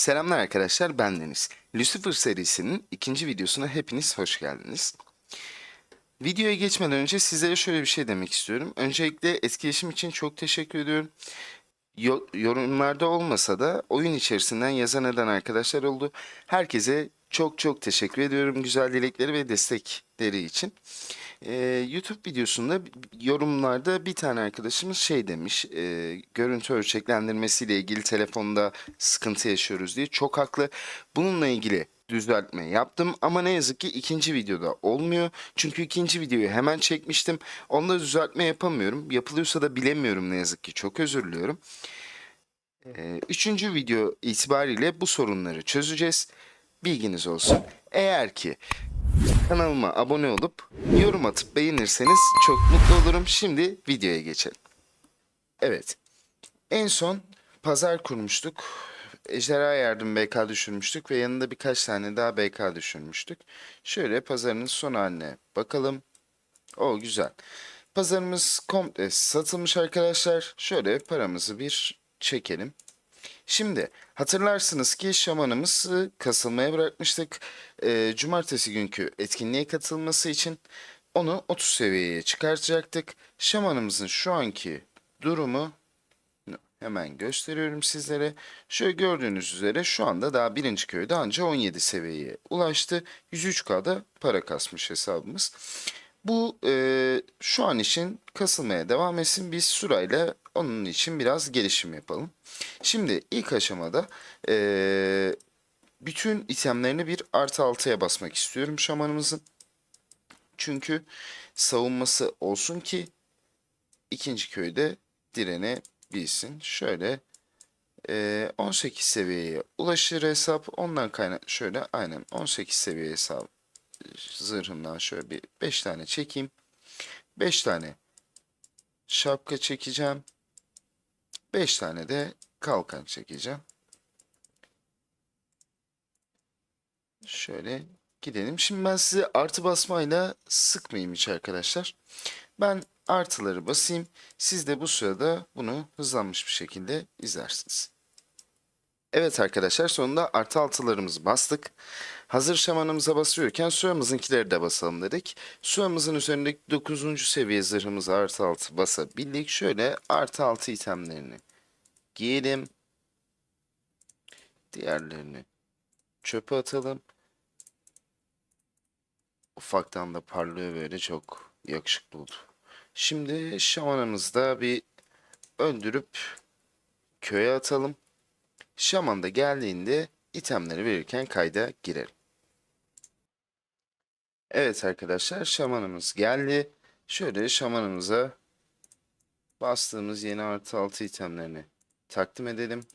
Selamlar arkadaşlar ben Deniz. Lucifer serisinin ikinci videosuna hepiniz hoş geldiniz. Videoya geçmeden önce sizlere şöyle bir şey demek istiyorum. Öncelikle etkileşim için çok teşekkür ediyorum. Yo- yorumlarda olmasa da oyun içerisinden yazan eden arkadaşlar oldu. Herkese çok çok teşekkür ediyorum güzel dilekleri ve destekleri için. Ee, YouTube videosunda yorumlarda bir tane arkadaşımız şey demiş. e, görüntü ölçeklendirmesiyle ilgili telefonda sıkıntı yaşıyoruz diye. Çok haklı. Bununla ilgili düzeltme yaptım ama ne yazık ki ikinci videoda olmuyor. Çünkü ikinci videoyu hemen çekmiştim. Onda düzeltme yapamıyorum. Yapılıyorsa da bilemiyorum ne yazık ki. Çok özür diliyorum. Ee, üçüncü video itibariyle bu sorunları çözeceğiz. Bilginiz olsun. Eğer ki kanalıma abone olup yorum atıp beğenirseniz çok mutlu olurum. Şimdi videoya geçelim. Evet. En son pazar kurmuştuk. Ejderha Yardım BK düşürmüştük ve yanında birkaç tane daha BK düşürmüştük. Şöyle pazarın son haline bakalım. O güzel. Pazarımız komple satılmış arkadaşlar. Şöyle paramızı bir çekelim. Şimdi hatırlarsınız ki şamanımızı kasılmaya bırakmıştık. Ee, cumartesi günkü etkinliğe katılması için onu 30 seviyeye çıkartacaktık. Şamanımızın şu anki durumu hemen gösteriyorum sizlere. Şöyle gördüğünüz üzere şu anda daha birinci köyde anca 17 seviyeye ulaştı. 103K'da para kasmış hesabımız. Bu e, şu an için kasılmaya devam etsin. Biz sırayla onun için biraz gelişim yapalım. Şimdi ilk aşamada e, bütün itemlerini bir artı altıya basmak istiyorum şamanımızın. Çünkü savunması olsun ki ikinci köyde direnebilsin. Şöyle e, 18 seviyeye ulaşır hesap. Ondan kaynak şöyle aynen 18 seviye hesap zırhımdan şöyle bir 5 tane çekeyim. 5 tane şapka çekeceğim. 5 tane de kalkan çekeceğim. Şöyle gidelim. Şimdi ben size artı basmayla sıkmayayım hiç arkadaşlar. Ben artıları basayım. Siz de bu sırada bunu hızlanmış bir şekilde izlersiniz. Evet arkadaşlar sonunda artı altılarımızı bastık. Hazır şamanımıza basıyorken suamızınkileri de basalım dedik. Suamızın üzerindeki 9. seviye zırhımızı artı altı basabildik. Şöyle artı altı itemlerini giyelim. Diğerlerini çöpe atalım. Ufaktan da parlıyor böyle çok yakışıklı oldu. Şimdi şamanımızı da bir öldürüp köye atalım. Şaman da geldiğinde itemleri verirken kayda girelim. Evet arkadaşlar şamanımız geldi. Şöyle şamanımıza bastığımız yeni artı altı itemlerini takdim edelim.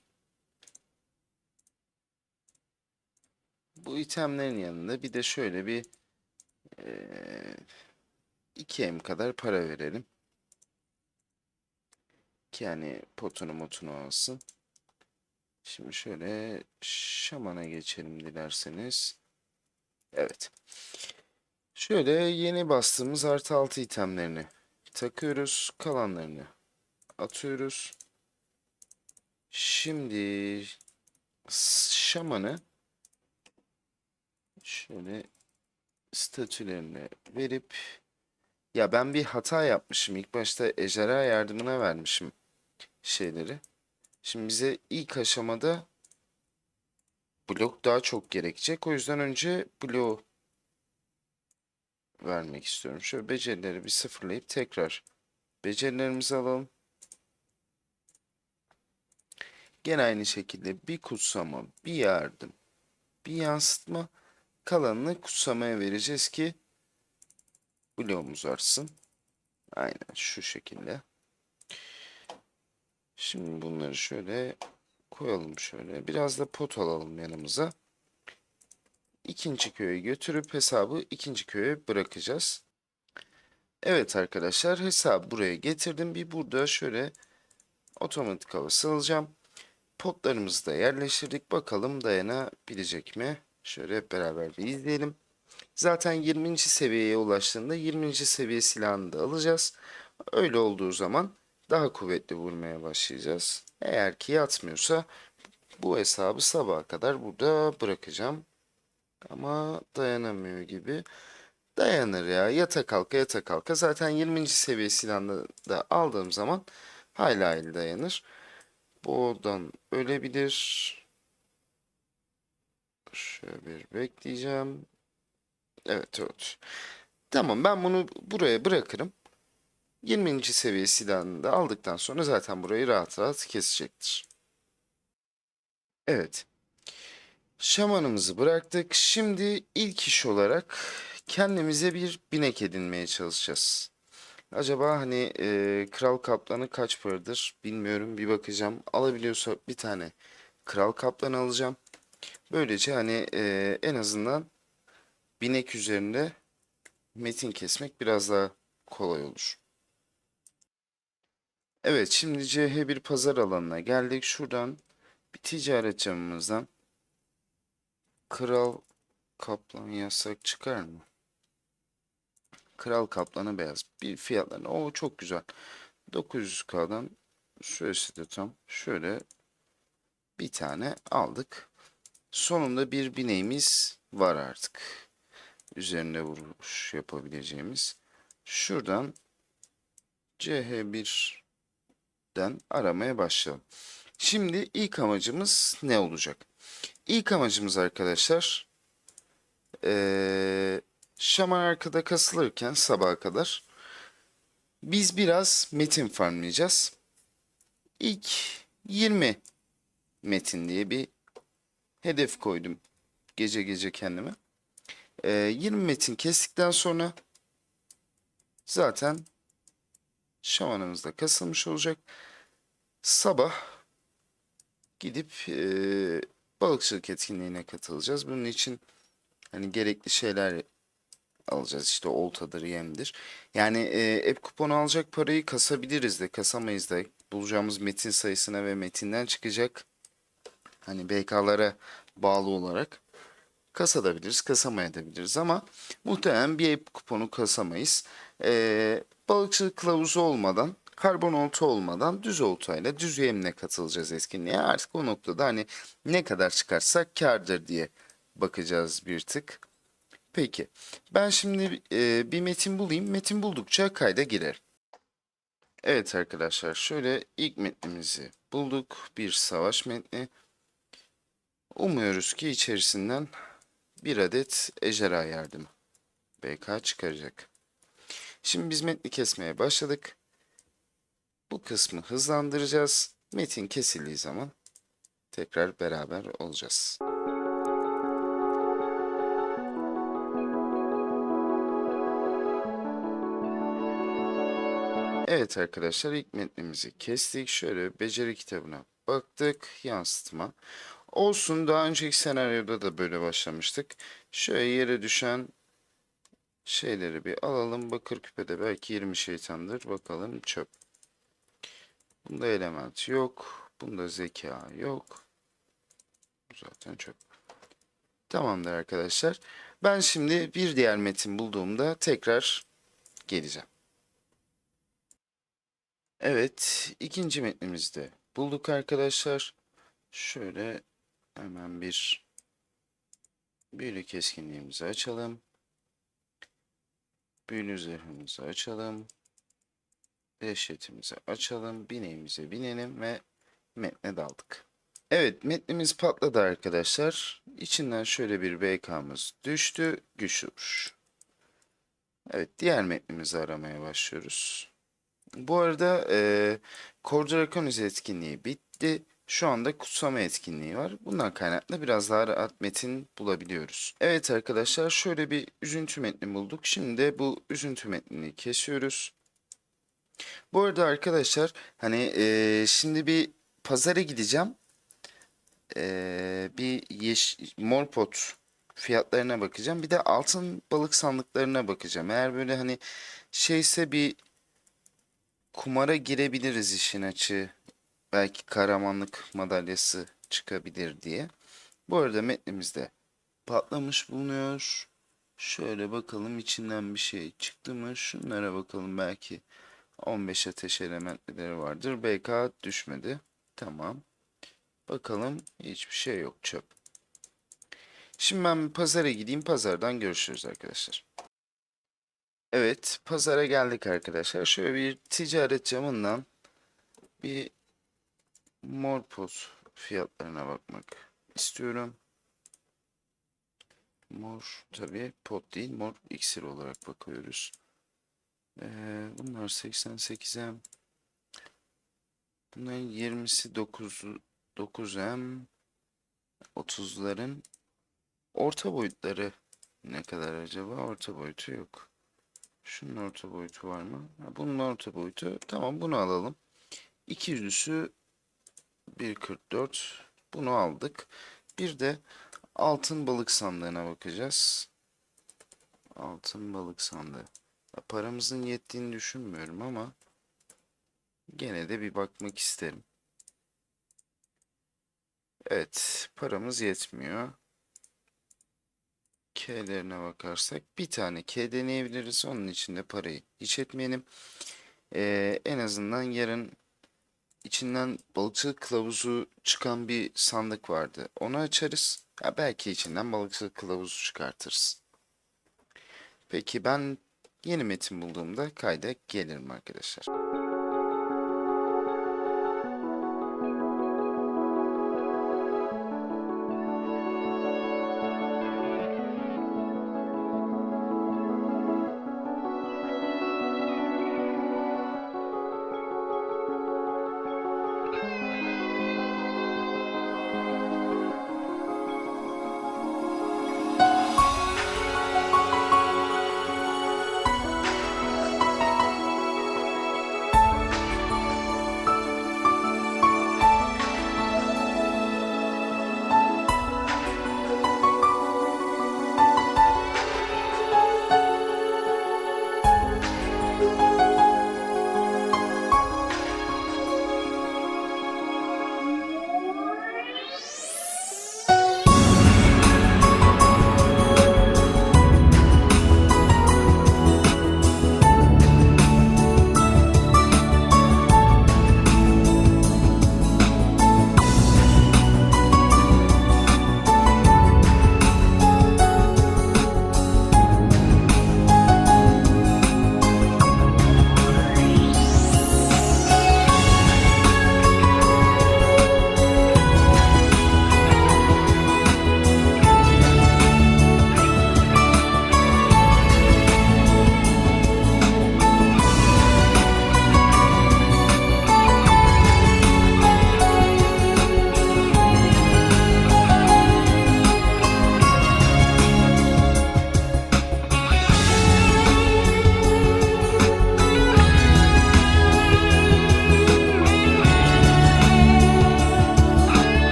Bu itemlerin yanında bir de şöyle bir eee 2M kadar para verelim. Ki yani potunu motunu alsın. Şimdi şöyle şamana geçelim dilerseniz. Evet. Şöyle yeni bastığımız artı altı itemlerini takıyoruz. Kalanlarını atıyoruz. Şimdi şamanı şöyle statülerine verip ya ben bir hata yapmışım. İlk başta ejderha yardımına vermişim şeyleri. Şimdi bize ilk aşamada blok daha çok gerekecek. O yüzden önce bloğu vermek istiyorum. Şöyle becerileri bir sıfırlayıp tekrar becerilerimizi alalım. Gene aynı şekilde bir kutsama, bir yardım, bir yansıtma kalanını kutsamaya vereceğiz ki bloğumuz artsın. Aynen şu şekilde. Şimdi bunları şöyle koyalım şöyle. Biraz da pot alalım yanımıza. İkinci köye götürüp hesabı ikinci köye bırakacağız. Evet arkadaşlar hesabı buraya getirdim. Bir burada şöyle otomatik hava salacağım. Potlarımızı da yerleştirdik. Bakalım dayanabilecek mi? Şöyle hep beraber bir izleyelim. Zaten 20. seviyeye ulaştığında 20. seviye silahını da alacağız. Öyle olduğu zaman daha kuvvetli vurmaya başlayacağız. Eğer ki yatmıyorsa bu hesabı sabaha kadar burada bırakacağım. Ama dayanamıyor gibi. Dayanır ya. Yata kalka yata kalka. Zaten 20. seviye silahını da aldığım zaman hayli hayli dayanır. Bu oradan ölebilir. Şöyle bir bekleyeceğim. Evet evet. Tamam ben bunu buraya bırakırım. 20. seviye silahını da aldıktan sonra zaten burayı rahat rahat kesecektir. Evet. Şamanımızı bıraktık. Şimdi ilk iş olarak kendimize bir binek edinmeye çalışacağız. Acaba hani e, kral kaplanı kaç paradır bilmiyorum bir bakacağım. Alabiliyorsa bir tane kral kaplan alacağım. Böylece hani e, en azından binek üzerinde metin kesmek biraz daha kolay olur. Evet şimdi CH1 pazar alanına geldik. Şuradan bir ticaret camımızdan Kral Kaplan yasak çıkar mı? Kral Kaplanı beyaz. Bir fiyatlarına. O çok güzel. 900K'dan süresi de tam. Şöyle bir tane aldık. Sonunda bir bineğimiz var artık. Üzerine vuruş yapabileceğimiz. Şuradan CH1'den aramaya başlayalım. Şimdi ilk amacımız ne olacak? İlk amacımız arkadaşlar eee şaman arkada kasılırken sabaha kadar biz biraz metin farmlayacağız. İlk 20 metin diye bir hedef koydum gece gece kendime. Eee 20 metin kestikten sonra zaten şamanımız da kasılmış olacak. Sabah gidip eee balıkçılık etkinliğine katılacağız. Bunun için hani gerekli şeyler alacağız. İşte oltadır, yemdir. Yani e, app kuponu alacak parayı kasabiliriz de, kasamayız da. Bulacağımız metin sayısına ve metinden çıkacak hani BK'lara bağlı olarak kasabiliriz, kasamayabiliriz ama muhtemelen bir app kuponu kasamayız. E, balıkçılık kılavuzu olmadan karbon olta olmadan düz oltayla düz yemle katılacağız etkinliğe. Artık o noktada hani ne kadar çıkarsak kardır diye bakacağız bir tık. Peki ben şimdi e, bir metin bulayım. Metin buldukça kayda girer. Evet arkadaşlar şöyle ilk metnimizi bulduk. Bir savaş metni. Umuyoruz ki içerisinden bir adet ejderha yardımı BK çıkaracak. Şimdi biz metni kesmeye başladık. Bu kısmı hızlandıracağız. Metin kesildiği zaman tekrar beraber olacağız. Evet arkadaşlar ilk metnimizi kestik. Şöyle beceri kitabına baktık. Yansıtma. Olsun daha önceki senaryoda da böyle başlamıştık. Şöyle yere düşen şeyleri bir alalım. Bakır küpede belki 20 şeytandır. Bakalım çöp. Bunda element yok. Bunda zeka yok. Zaten çöp. Tamamdır arkadaşlar. Ben şimdi bir diğer metin bulduğumda tekrar geleceğim. Evet, ikinci metnimizde bulduk arkadaşlar. Şöyle hemen bir büyülü keskinliğimizi açalım. Büyülü zırhımızı açalım. Dehşetimizi açalım. Bineğimize binelim ve metne daldık. Evet metnimiz patladı arkadaşlar. İçinden şöyle bir BK'mız düştü. Güçlü vuruş. Evet diğer metnimizi aramaya başlıyoruz. Bu arada e, Core Draconiz etkinliği bitti. Şu anda kutsama etkinliği var. Bundan kaynaklı biraz daha rahat metin bulabiliyoruz. Evet arkadaşlar şöyle bir üzüntü metni bulduk. Şimdi de bu üzüntü metnini kesiyoruz. Bu arada arkadaşlar hani e, şimdi bir pazara gideceğim. E, bir yeş mor pot fiyatlarına bakacağım. Bir de altın balık sandıklarına bakacağım. Eğer böyle hani şeyse bir kumara girebiliriz işin açığı. Belki kahramanlık madalyası çıkabilir diye. Bu arada metnimizde patlamış bulunuyor. Şöyle bakalım içinden bir şey çıktı mı? Şunlara bakalım belki 15 ateş elementleri vardır. BK düşmedi. Tamam. Bakalım hiçbir şey yok çöp. Şimdi ben pazara gideyim. Pazardan görüşürüz arkadaşlar. Evet, pazara geldik arkadaşlar. Şöyle bir ticaret camından bir morpoz fiyatlarına bakmak istiyorum. Mor tabii pot değil, mor iksir olarak bakıyoruz. Ee, bunlar 88M. Bunların 20'si 9 9M. 30'ların orta boyutları ne kadar acaba? Orta boyutu yok. Şunun orta boyutu var mı? Ha, bunun orta boyutu. Tamam bunu alalım. 200'lüsü 1.44. Bunu aldık. Bir de altın balık sandığına bakacağız. Altın balık sandığı. Paramızın yettiğini düşünmüyorum ama gene de bir bakmak isterim. Evet, paramız yetmiyor. K'lerine bakarsak bir tane K deneyebiliriz. Onun için de parayı hiç etmeyelim. Ee, en azından yarın içinden balıkçılık kılavuzu çıkan bir sandık vardı. Onu açarız. Ya belki içinden balıkçılık kılavuzu çıkartırız. Peki ben yeni metin bulduğumda kayda gelirim arkadaşlar.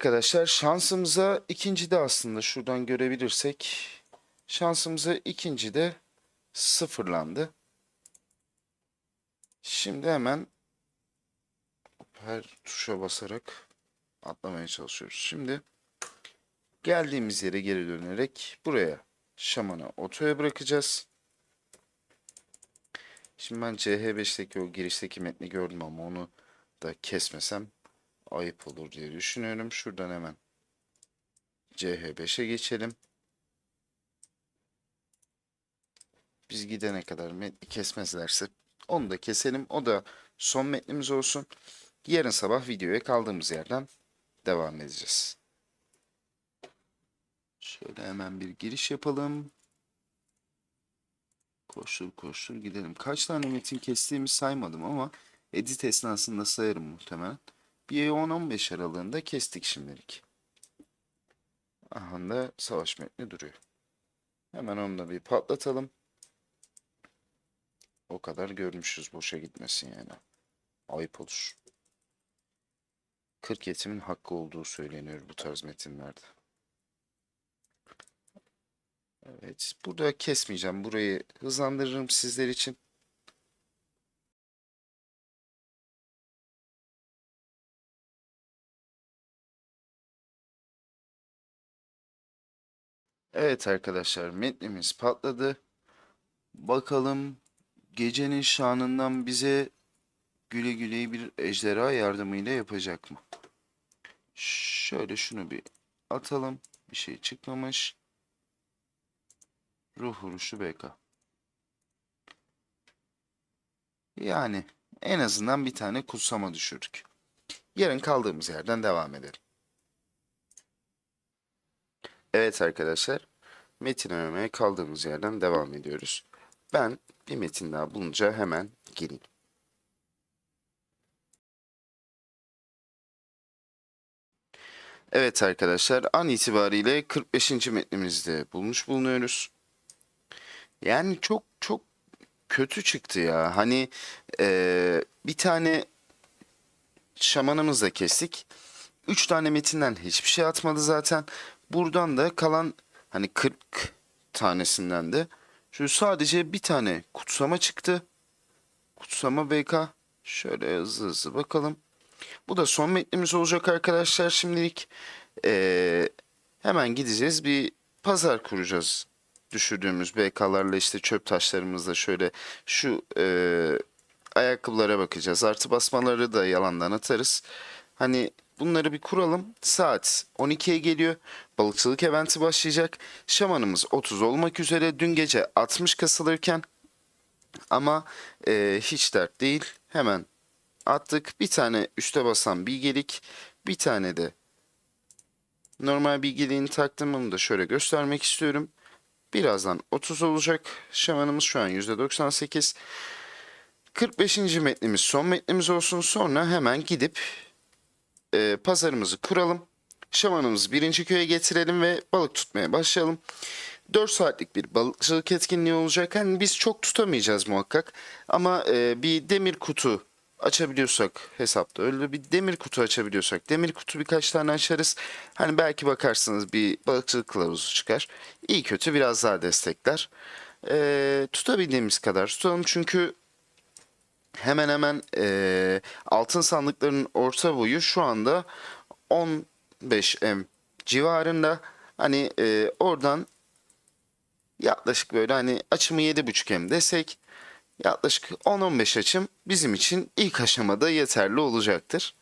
Arkadaşlar şansımıza ikinci de aslında şuradan görebilirsek şansımıza ikinci de sıfırlandı. Şimdi hemen her tuşa basarak atlamaya çalışıyoruz. Şimdi geldiğimiz yere geri dönerek buraya şamana otoya bırakacağız. Şimdi ben CH5'teki o girişteki metni gördüm ama onu da kesmesem ayıp olur diye düşünüyorum. Şuradan hemen CH5'e geçelim. Biz gidene kadar metni kesmezlerse onu da keselim. O da son metnimiz olsun. Yarın sabah videoya kaldığımız yerden devam edeceğiz. Şöyle hemen bir giriş yapalım. Koştur koştur gidelim. Kaç tane metin kestiğimi saymadım ama edit esnasında sayarım muhtemelen. Bir 10-15 aralığında kestik şimdilik. Aha da savaş metni duruyor. Hemen onu da bir patlatalım. O kadar görmüşüz boşa gitmesin yani. Ayıp olur. 40 yetimin hakkı olduğu söyleniyor bu tarz metinlerde. Evet, burada kesmeyeceğim. Burayı hızlandırırım sizler için. Evet arkadaşlar, metnimiz patladı. Bakalım gecenin şanından bize güle güle bir ejderha yardımıyla yapacak mı? Şöyle şunu bir atalım. Bir şey çıkmamış. Ruh vuruşu BK. Yani en azından bir tane kutsama düşürdük. Yarın kaldığımız yerden devam edelim. Evet arkadaşlar. Metin aramaya kaldığımız yerden devam ediyoruz. Ben bir metin daha bulunca hemen geleyim. Evet arkadaşlar an itibariyle 45. metnimizde bulmuş bulunuyoruz. Yani çok çok kötü çıktı ya. Hani eee, bir tane şamanımızla kestik. 3 tane metinden hiçbir şey atmadı zaten. Buradan da kalan hani 40 tanesinden de şu sadece bir tane kutsama çıktı. Kutsama BK. Şöyle hızlı hızlı bakalım. Bu da son metnimiz olacak arkadaşlar şimdilik. Ee, hemen gideceğiz bir pazar kuracağız. Düşürdüğümüz BK'larla işte çöp taşlarımızla şöyle şu e, ayakkabılara bakacağız. Artı basmaları da yalandan atarız. Hani bunları bir kuralım. Saat 12'ye geliyor. Balıkçılık eventi başlayacak. Şamanımız 30 olmak üzere. Dün gece 60 kasılırken ama e, hiç dert değil. Hemen attık. Bir tane üste basan bilgelik. Bir tane de normal bilgeliğini taktım. Onu da şöyle göstermek istiyorum. Birazdan 30 olacak. Şamanımız şu an %98. 45. metnimiz son metnimiz olsun. Sonra hemen gidip e, pazarımızı kuralım. Şamanımızı birinci köye getirelim ve balık tutmaya başlayalım. 4 saatlik bir balıkçılık etkinliği olacak. Hani biz çok tutamayacağız muhakkak. Ama e, bir demir kutu açabiliyorsak hesapta öyle bir demir kutu açabiliyorsak demir kutu birkaç tane açarız. Hani belki bakarsınız bir balıkçılık kılavuzu çıkar. İyi kötü biraz daha destekler. E, tutabildiğimiz kadar tutalım çünkü hemen hemen e, altın sandıkların orta boyu şu anda 15 M civarında. Hani e, oradan yaklaşık böyle hani açımı 7.5 M desek yaklaşık 10-15 açım bizim için ilk aşamada yeterli olacaktır.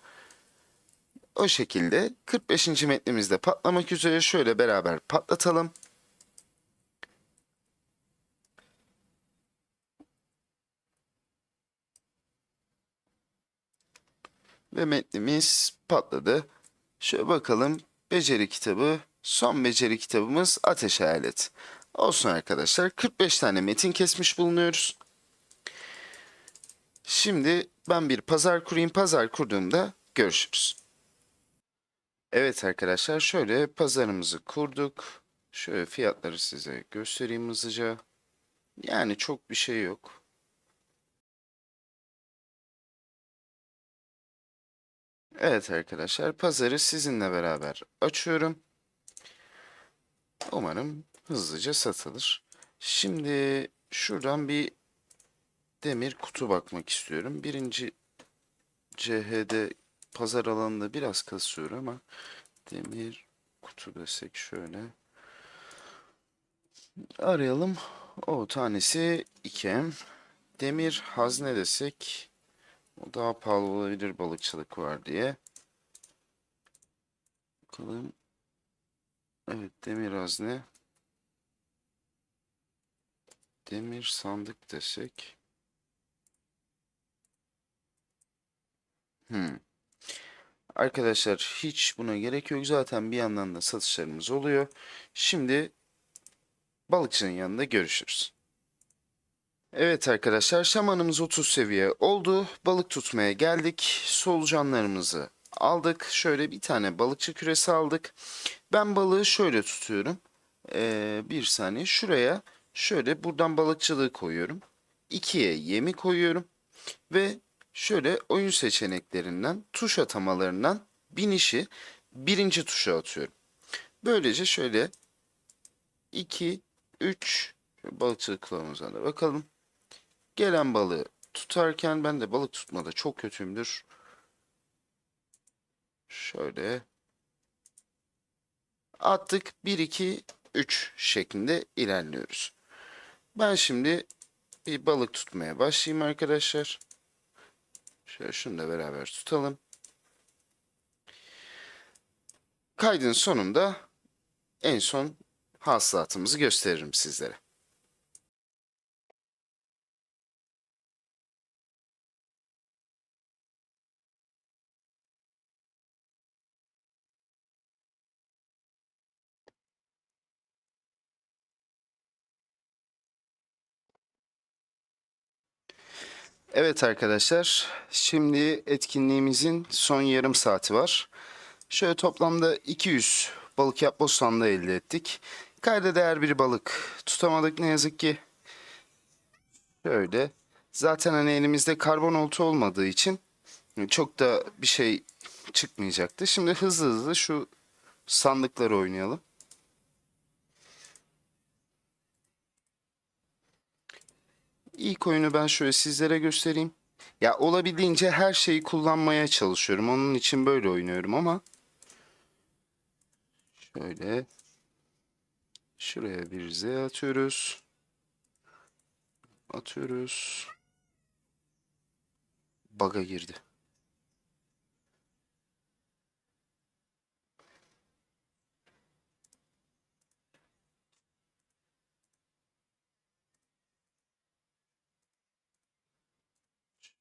O şekilde 45. metnimizde patlamak üzere şöyle beraber patlatalım. Ve metnimiz patladı. Şöyle bakalım. Beceri kitabı. Son beceri kitabımız Ateş Hayalet. Olsun arkadaşlar. 45 tane metin kesmiş bulunuyoruz. Şimdi ben bir pazar kurayım. Pazar kurduğumda görüşürüz. Evet arkadaşlar şöyle pazarımızı kurduk. Şöyle fiyatları size göstereyim hızlıca. Yani çok bir şey yok. Evet arkadaşlar pazarı sizinle beraber açıyorum. Umarım hızlıca satılır. Şimdi şuradan bir demir kutu bakmak istiyorum. Birinci CH'de pazar alanında biraz kasıyor ama demir kutu desek şöyle. Arayalım. O tanesi 2M. Demir hazne desek daha pahalı olabilir balıkçılık var diye. Bakalım. Evet demir hazne. Demir sandık desek. Hmm. Arkadaşlar hiç buna gerek yok. Zaten bir yandan da satışlarımız oluyor. Şimdi balıkçının yanında görüşürüz. Evet arkadaşlar şamanımız 30 seviye oldu. Balık tutmaya geldik. Solucanlarımızı aldık. Şöyle bir tane balıkçı küresi aldık. Ben balığı şöyle tutuyorum. Ee, bir saniye şuraya şöyle buradan balıkçılığı koyuyorum. İkiye yemi koyuyorum. Ve şöyle oyun seçeneklerinden tuş atamalarından binişi birinci tuşa atıyorum. Böylece şöyle 2, 3 balıkçılık kılavuzuna da bakalım. Gelen balığı tutarken ben de balık tutmada çok kötüyümdür. Şöyle attık 1 2 3 şeklinde ilerliyoruz. Ben şimdi bir balık tutmaya başlayayım arkadaşlar. Şöyle şunu da beraber tutalım. Kaydın sonunda en son hasılatımızı gösteririm sizlere. Evet arkadaşlar, şimdi etkinliğimizin son yarım saati var. Şöyle toplamda 200 balık yapboz sandığı elde ettik. Kayda değer bir balık tutamadık ne yazık ki. Şöyle. Zaten hani elimizde karbon olta olmadığı için çok da bir şey çıkmayacaktı. Şimdi hızlı hızlı şu sandıkları oynayalım. İlk oyunu ben şöyle sizlere göstereyim. Ya olabildiğince her şeyi kullanmaya çalışıyorum. Onun için böyle oynuyorum ama şöyle şuraya bir Z atıyoruz. Atıyoruz. Baga girdi.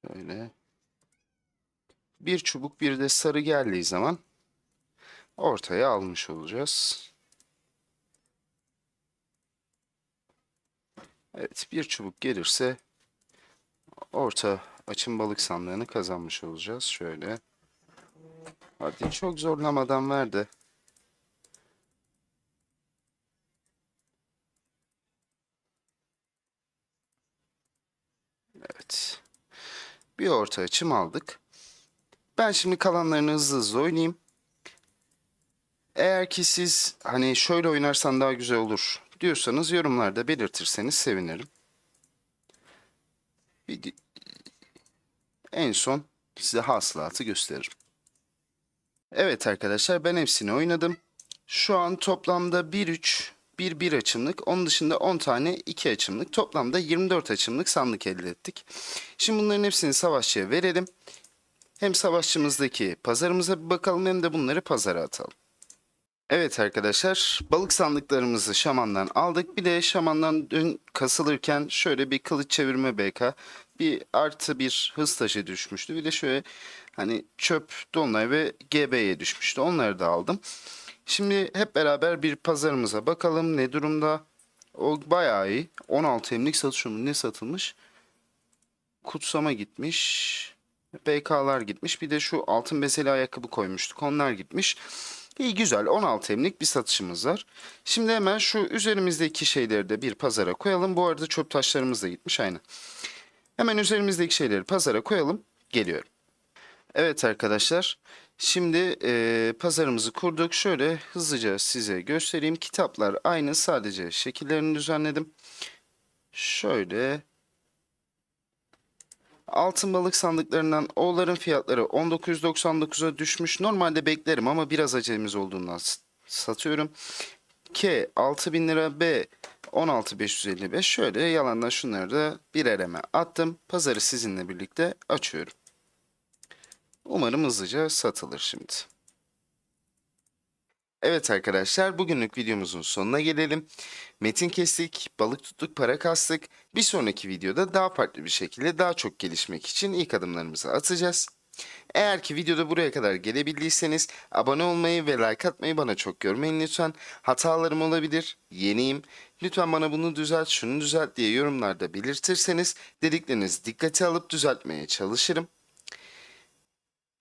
Şöyle. Bir çubuk bir de sarı geldiği zaman ortaya almış olacağız. Evet bir çubuk gelirse orta açın balık sandığını kazanmış olacağız. Şöyle. Hadi çok zorlamadan ver de. Evet. Bir orta açım aldık. Ben şimdi kalanlarını hızlı hızlı oynayayım. Eğer ki siz hani şöyle oynarsan daha güzel olur diyorsanız yorumlarda belirtirseniz sevinirim. Bir- En son size hasılatı gösteririm. Evet arkadaşlar ben hepsini oynadım. Şu an toplamda 1-3, 1-1 açımlık, onun dışında 10 tane 2 açımlık, toplamda 24 açımlık sandık elde ettik. Şimdi bunların hepsini savaşçıya verelim. Hem savaşçımızdaki pazarımıza bir bakalım hem de bunları pazara atalım. Evet arkadaşlar balık sandıklarımızı şamandan aldık. Bir de şamandan dün kasılırken şöyle bir kılıç çevirme BK bir artı bir hız taşı düşmüştü. Bir de şöyle hani çöp dolunay ve GB'ye düşmüştü. Onları da aldım. Şimdi hep beraber bir pazarımıza bakalım ne durumda. O bayağı iyi. 16 emlik satışım ne satılmış? Kutsama gitmiş. BK'lar gitmiş. Bir de şu altın bezeli ayakkabı koymuştuk. Onlar gitmiş. İyi güzel 16 emlik bir satışımız var. Şimdi hemen şu üzerimizdeki şeyleri de bir pazara koyalım. Bu arada çöp taşlarımız da gitmiş aynı. Hemen üzerimizdeki şeyleri pazara koyalım. Geliyorum. Evet arkadaşlar. Şimdi e, pazarımızı kurduk. Şöyle hızlıca size göstereyim. Kitaplar aynı sadece şekillerini düzenledim. Şöyle Altın balık sandıklarından O'ların fiyatları 19.99'a düşmüş. Normalde beklerim ama biraz acelemiz olduğundan satıyorum. K 6000 lira B 16555 şöyle yalandan şunları da bir eleme attım. Pazarı sizinle birlikte açıyorum. Umarım hızlıca satılır şimdi. Evet arkadaşlar bugünlük videomuzun sonuna gelelim. Metin kestik, balık tuttuk, para kastık. Bir sonraki videoda daha farklı bir şekilde daha çok gelişmek için ilk adımlarımızı atacağız. Eğer ki videoda buraya kadar gelebildiyseniz abone olmayı ve like atmayı bana çok görmeyin lütfen. Hatalarım olabilir, yeniyim. Lütfen bana bunu düzelt, şunu düzelt diye yorumlarda belirtirseniz dediklerinizi dikkate alıp düzeltmeye çalışırım.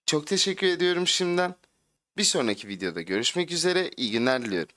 Çok teşekkür ediyorum şimdiden. Bir sonraki videoda görüşmek üzere. İyi günler diliyorum.